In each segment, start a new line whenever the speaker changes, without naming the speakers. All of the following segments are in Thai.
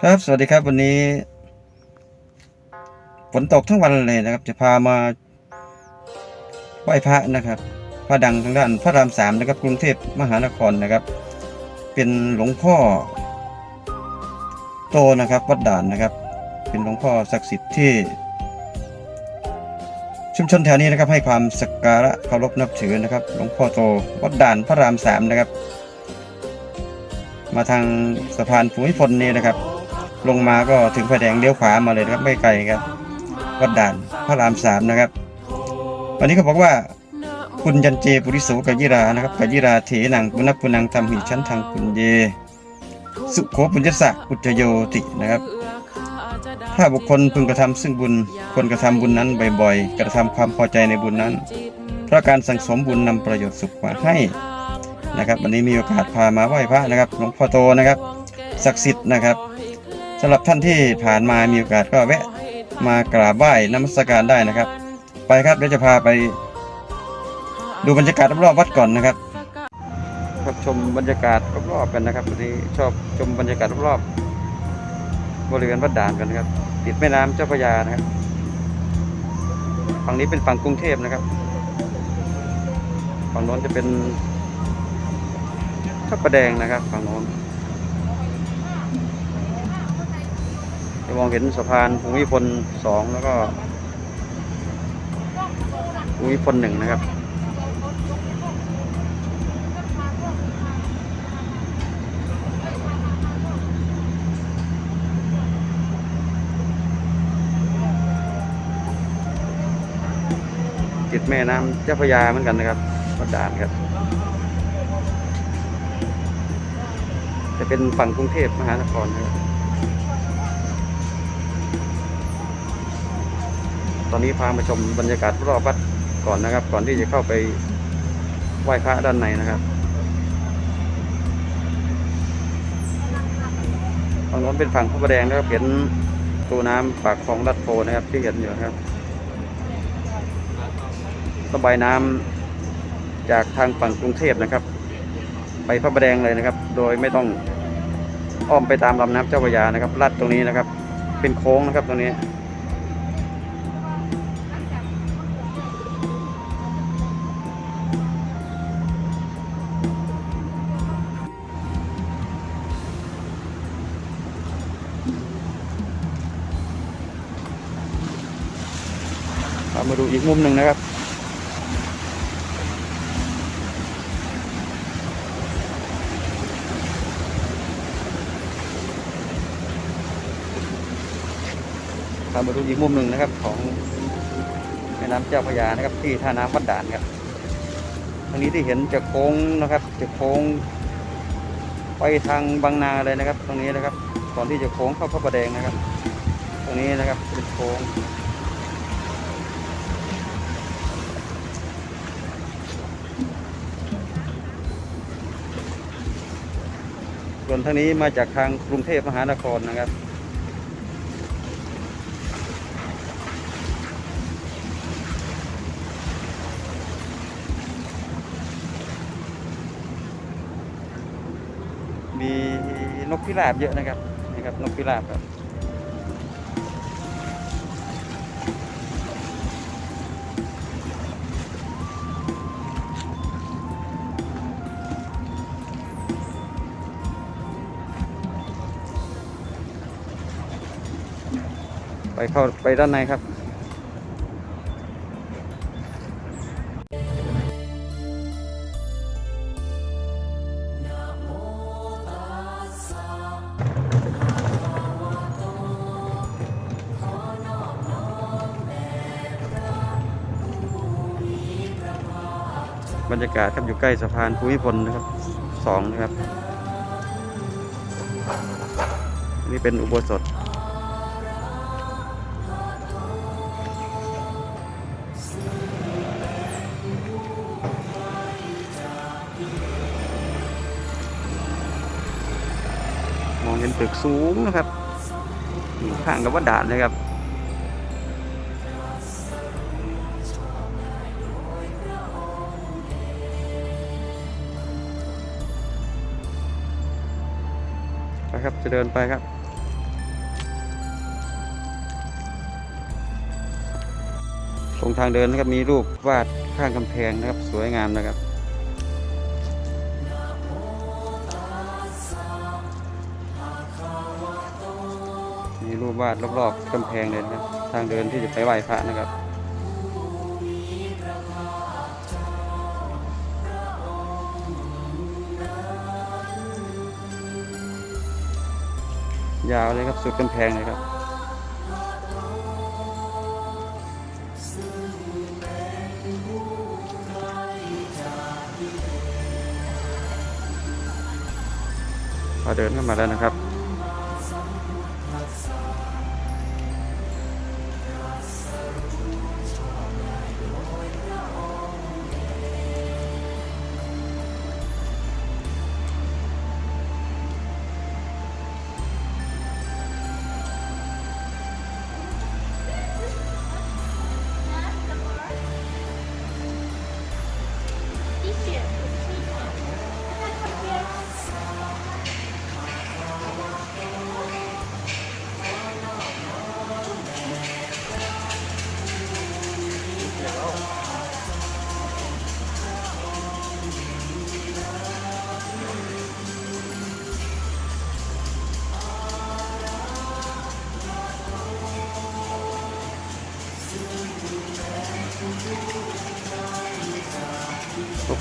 ครับสวัสดีครับวันนี้ฝนตกทั้งวันเลยนะครับ จะพามาไหว้พระนะครับ พระดังทางด้านพระรามสามนะครับ กรุงเทพมหานครนะครับ เป็นหลวงพ่อ โตนะครับวัดด่านนะครับ เป็นหลวงพ่อศักดิ์สิทธิ์ที่ ชุมชนแถวนี้นะครับ ให้ความสักการะเคารพนับถือนะครับ หลวงพ่อโตวัดด่านพระรามสามนะครับ มาทางสะพานภูมิพลนี่นะครับ ลงมาก็ถึงไฟแดงเลี้ยวขวามาเลยนะครับไม่ไกลครับวัดด่านพระรามสามนะครับ วันนี้เขาบอกว่าคุณยันเจปุริโสกยิรานะครับกยิราเถนังปุณปุนังทำหิชั้นทางปุญเย สุโขปุญญสะอุจโยตินะครับ ถ้าบุคคลพึงกระทำซึ่งบุญควรกระทำบุญนั้นบ่อยๆ กระทำความพอใจในบุญนั้น เพราะการสั่งสมบุญนำประโยชน์สุขมาให้นะครับ วันนี้มีโอกาสพามาไหว้พระนะครับหลวงพ่อโตนะครับ ศักดิ์สิทธิ์นะครับ สำหรับท่านที่ผ่านมามีโอกาสก็แวะมากราบไหว้นมัสการได้นะครับ ไปครับเดี๋ยวจะพาไป ดูบรรยากาศรอบๆวัดก่อนนะครับครับชมบรรยากาศรอบๆกันนะครับวันนี้ชอบชมบรรยากาศรอบๆบริเวณวัดด่านกันนะครับ ติดแม่น้ำเจ้าพระยานะครับฝั่งนี้เป็นฝั่งกรุงเทพนะครับฝั่งโน้นจะเป็นทับประแดงนะครับฝั่งโน้นจะ มองเห็นสะพานภูมิพลสองแล้วก็ภูมิพลหนึ่งนะครับ ติดแม่น้ำเจ้าพระยาเหมือนกันนะครับวัดด่านครับ จะเป็นฝั่งกรุงเทพมหานครนะครับ ตอนนี้พามาชมบรรยากาศรอบวัดก่อนนะครับ ก่อนที่จะเข้าไปไหว้พระด้านในนะครับฝั่งโน้นเป็นฝั่งพระประแดงนะครับเห็นตูน้ำปากคลองลัดโพนะครับ ที่เห็นอยู่ครับระบายน้ำจากทางฝั่งกรุงเทพนะครับ ไปพระประแดงเลยนะครับ โดยไม่ต้องอ้อมไปตามลำน้ำเจ้าพระยานะครับลัดตรงนี้นะครับ เป็นโค้งนะครับตรงนี้ เรามาดูอีกมุมหนึ่งนะครับ เรามาดูอีกมุมหนึ่งนะครับของแม่น้ำเจ้าพระยานะครับ ที่ท่าน้ำวัดด่านครับตรงนี้ที่เห็นจะโค้งนะครับจะโค้งไปทางบางนาเลยนะครับ ตรงนี้นะครับก่อนที่จะโค้งเข้าพระประแดงนะครับ ตรงนี้นะครับเป็นโค้ง ส่วนทางนี้มาจากทางกรุงเทพมหานครนะครับ มีนกพิราบเยอะนะครับนะครับนกพิราบครับ เข้าไปด้านในครับบรรยากาศครับอยู่ใกล้สะพานภูมิพลนะครับสองนะครับ นี่เป็นอุโบสถ องเห็นตึกสูงนะครับข้างกับวัดด่านเลยครับไปครับจะเดินไปครับตรงทางเดินนะครับมีรูปวาดข้างกำแพงนะครับ สวยงามนะครับ วาดรอบๆกำแพงเลยนะครับ ทางเดินที่จะไปไหว้พระนะครับยาวเลยครับสุดกำแพงเลยครับ พอเดินเข้ามาแล้วนะครับ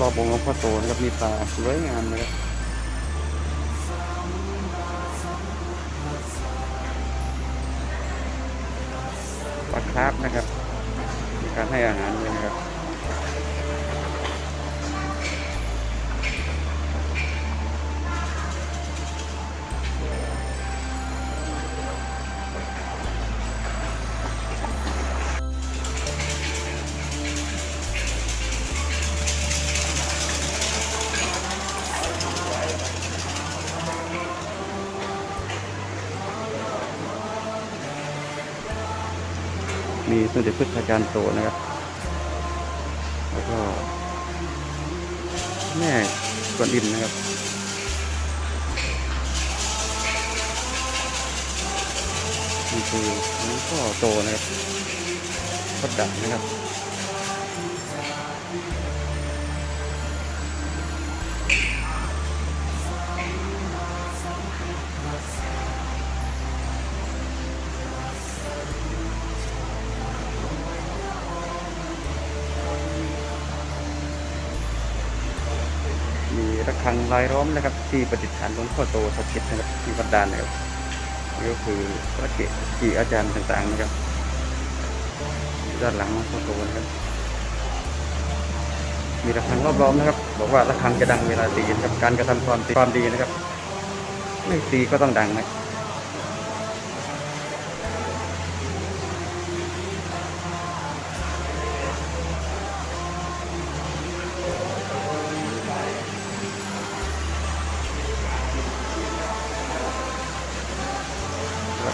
รอบๆองค์หลวงพ่อโตนะครับมีปลาสวยงามนะครับปลาคราฟนะครับมีการให้อาหารเลย มีสมเด็จพุทธาจารย์โตนะครับ แล้วก็ แม่กวนอิมนะครับนี่คือหลวงพ่อโตนะครับพระด่างนะครับ มีระฆังลายล้อมนะครับ ที่ประดิษฐานหลวงพ่อโตสถิตนะครับที่วัดดานนะครับนี่ก็คือพระเกศกี่อาจารย์ต่างๆนะครับด้านหลังหลวงพ่อโตนะครับ มีระฆังรอบล้อมนะครับ บอกว่าระฆังจะดังเวลาตีนะครับการกระทำความดีความดีนะครับ ไม่ตีก็ต้องดังนะ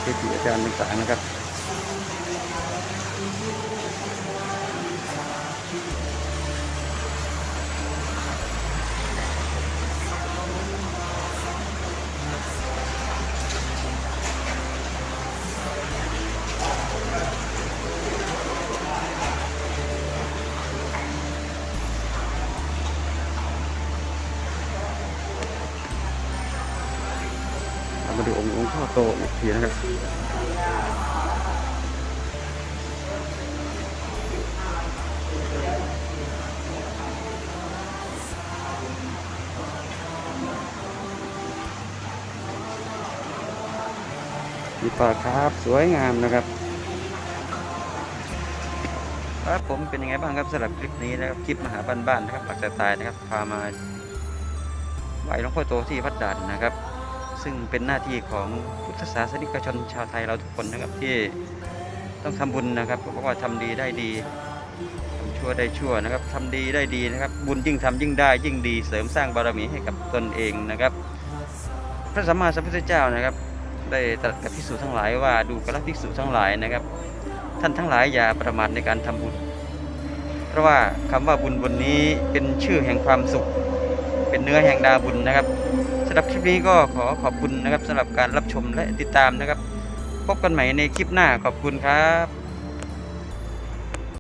พระเกจิอาจารย์ศึกษานะครับ ตอีกทีนะครับมีปลาครับสวยงามนะครับครับผมเป็นยังไงบ้างครับสำหรับคลิปนี้นะครับคลิปมหาบ้านๆนะครับหลักสไตล์นะครับพามาไหวหลวงพ่อโตที่วัดด่านนะครับ ซึ่งเป็นหน้าที่ของพุทธศาสนิกชนชาวไทยเราทุกคนนะครับที่ต้องทำบุญนะครับเพราะว่าทำดีได้ดีทำชั่วได้ชั่วนะครับทำดีได้ดีนะครับ บุญยิ่งทำยิ่งได้ยิ่งดีเสริมสร้างบารมีให้กับตนเองนะครับ พระสัมมาสัมพุทธเจ้านะครับ ได้ตรัสกับภิกษุทั้งหลายว่าดูกระภิกษุทั้งหลายนะครับ ท่านทั้งหลายอย่าประมาทในการทำบุญ เพราะว่าคำว่าบุญบนนี้เป็นชื่อแห่งความสุข เป็นเนื้อแห่งดาบุญนะครับำหรับคลิปนี้ก็ขอขอบคุณนะครับสำหรับการรับชมและติดตามนะครับ พบกันใหม่ในคลิปหน้าขอบคุณครับ